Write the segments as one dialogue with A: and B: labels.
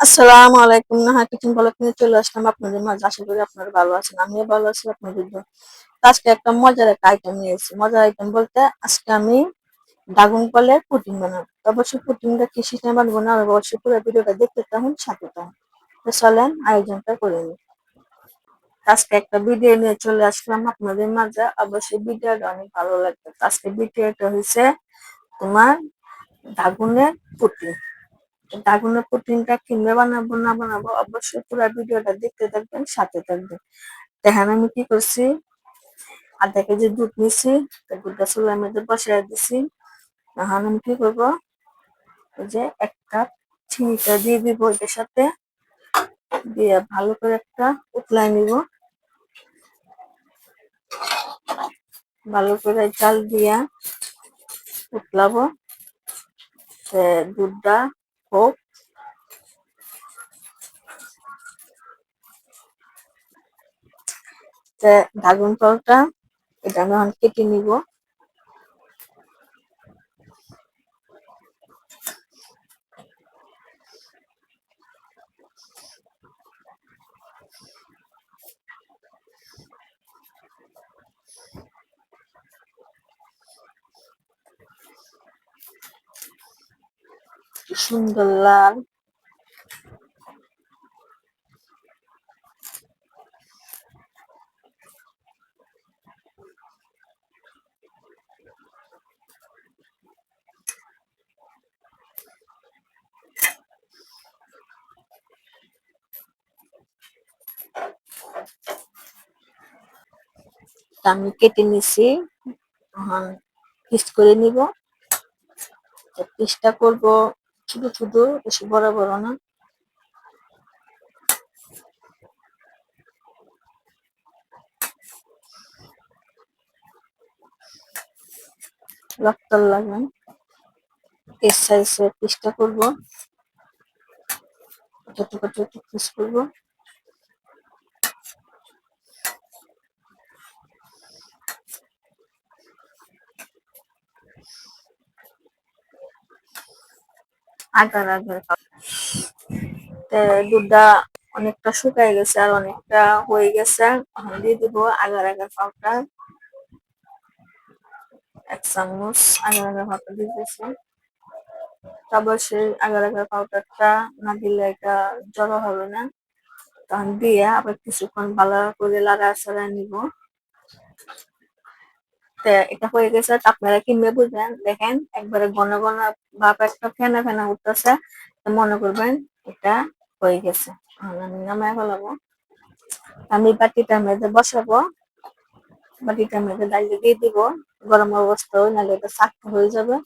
A: আসসালামু আলাইকুম, Naha kitchen blog নিয়ে চলে আসলাম আপনাদের মাঝে। আশা করি আপনারা ভালো আছেন, আমিও ভালো আছি আপনাদের আজকে একটা মজার একটা আইটেম নিয়েছি মজার আইটেম বলতে আজকে আমি ডাগুন কলের পুডিং বানাবো। অবশ্যই পুডিংটা কি সিস্টেম বানাবো না অবশ্যই পুরো ভিডিওটা দেখতে তখন সাথে থাকুন। তো চলেন আয়োজনটা করে নিই। আজকে একটা ভিডিও নিয়ে চলে আসলাম আপনাদের মাঝে। অবশ্যই ভিডিওটা অনেক ভালো লাগবে। আজকে ভিডিওটা হয়েছে তোমার ডাগুনের পুটিং দাগুনের প্রোটিনটা কিনবে, বানাবো, না বানাবো, অবশ্যই পুরো ভিডিওটা দেখতে থাকবেন, সাথে থাকবেন। দেখেন আমি কি করছি? আধা কেজি দুধ নিছি দুধটা চুলার মধ্যে বসাই দিছি। এখন আমি কি করব? এই যে এক কাপ চিনিটা দিয়ে দিব এটার সাথে। দিয়ে ভালো করে একটা উতলাই নিব। ভালো করে চাল দিয়া উতলাবো। দুধটা হোক ড্রাগন ফলটা এটা আমি এখন কেটে নিব। সুন্দর লাল আমি কেটে নিছি। পিস করে নিব। পিসটা করব। ছোট ছোট বেশি বড় বড় না। লক্তাল লাগবেন এর সাইজের পিসটা করব। ছোট ছোট পিস করব। Agar agar. দুধটা অনেকটা শুকাই গেছে আর অনেকটা হয়ে গেছে। এখন দিয়ে দিব আগার আগার পাউডার। এক চামচ আগার আগার পাউডার দিয়ে তারপর সেই আগার আগার পাউডারটা না দিলে এটা জড়ো হবে না। তখন দিয়ে আবার কিছুক্ষণ ভালো করে লাড়া ছাড়া নিব। এটা হয়ে গেছে, আপনারা কিনবে বুঝবেন। দেখেন, একবারে ঘন ঘন ভাব একটা ফেনা ফেনা উঠতেছে মনে করবেন এটা হয়ে গেছে। আমি নামায় ফেলাবো। আমি বাটিটা মেঝে বসাবো। বাটিটা মেঝে ডাইলে দিয়ে দিব। গরম অবস্থায় নাহলে এটা চাকু হয়ে যাবে।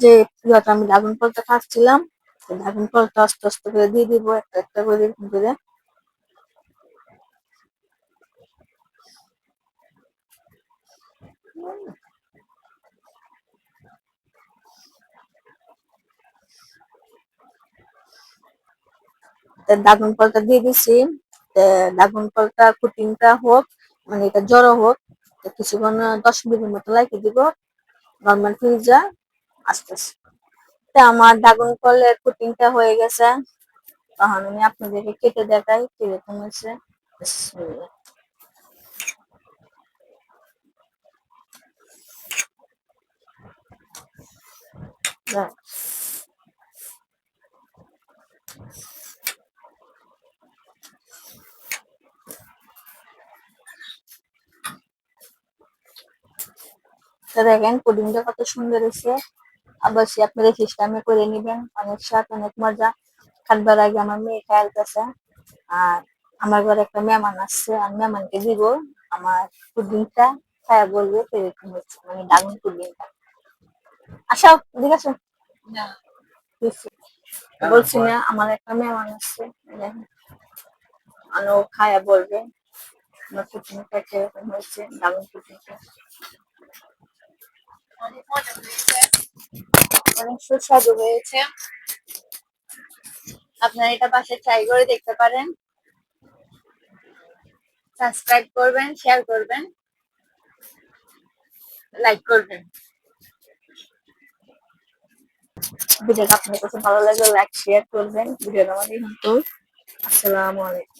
A: যে পুরাটা আমি ড্রাগন ফলটা খাচ্ছিলাম ড্রাগন ফলটা আস্তে আস্তে করে দিয়ে দিব, একটা একটা করে করে। ড্রাগন ফলটা দিয়ে দিছি। ড্রাগন ফলটা কুটিংটা হোক মানে এটা জড়ো হোক কিছুক্ষণ, দশ মিনিটের মতো লাগিয়ে দিব। নর্মাল ফ্রিজে আস্তে আস্তে। আমার ড্রাগন ফলের কুটিংটা হয়ে গেছে। তখন আমি আপনাদেরকে কেটে দেখাই কীরকম হয়েছে। তো দেখেন পুডিংটা কত সুন্দর হয়েছে। অবশ্যই আপনারা সিস্টেমে করে নেবেন। অনেক স্বাদ অনেক মজা। খাবার আগে আমার মেয়ে খেয়ালতেছে আর আমার ঘরে একটা মেহমান আসছে। আর মেহমানকে দিব। আমার পুডিংটা খায়া বলবে কীরকম হচ্ছে। মানে দারুণ পুডিংটা। আচ্ছা ঠিক আছে বলছি না আমার একটা মেহমান আসছে। মানে ও খায়া বলবে। আমার পুডিংটা কীরকম হয়েছে দারুণ পুডিংটা। অনেক মজা হয়েছে সুস্বাদু হয়েছে। আপনারা এটা পাশে ট্রাই করে দেখতে পারেন।
B: সাবস্ক্রাইব করবেন শেয়ার করবেন লাইক করবেন।
A: ভিডিওটা আপনার কাছে ভালো লাগলে লাইক শেয়ার করবেন। ভিডিওটা আমাদের কিন্তু আসসালামু আলাইকুম।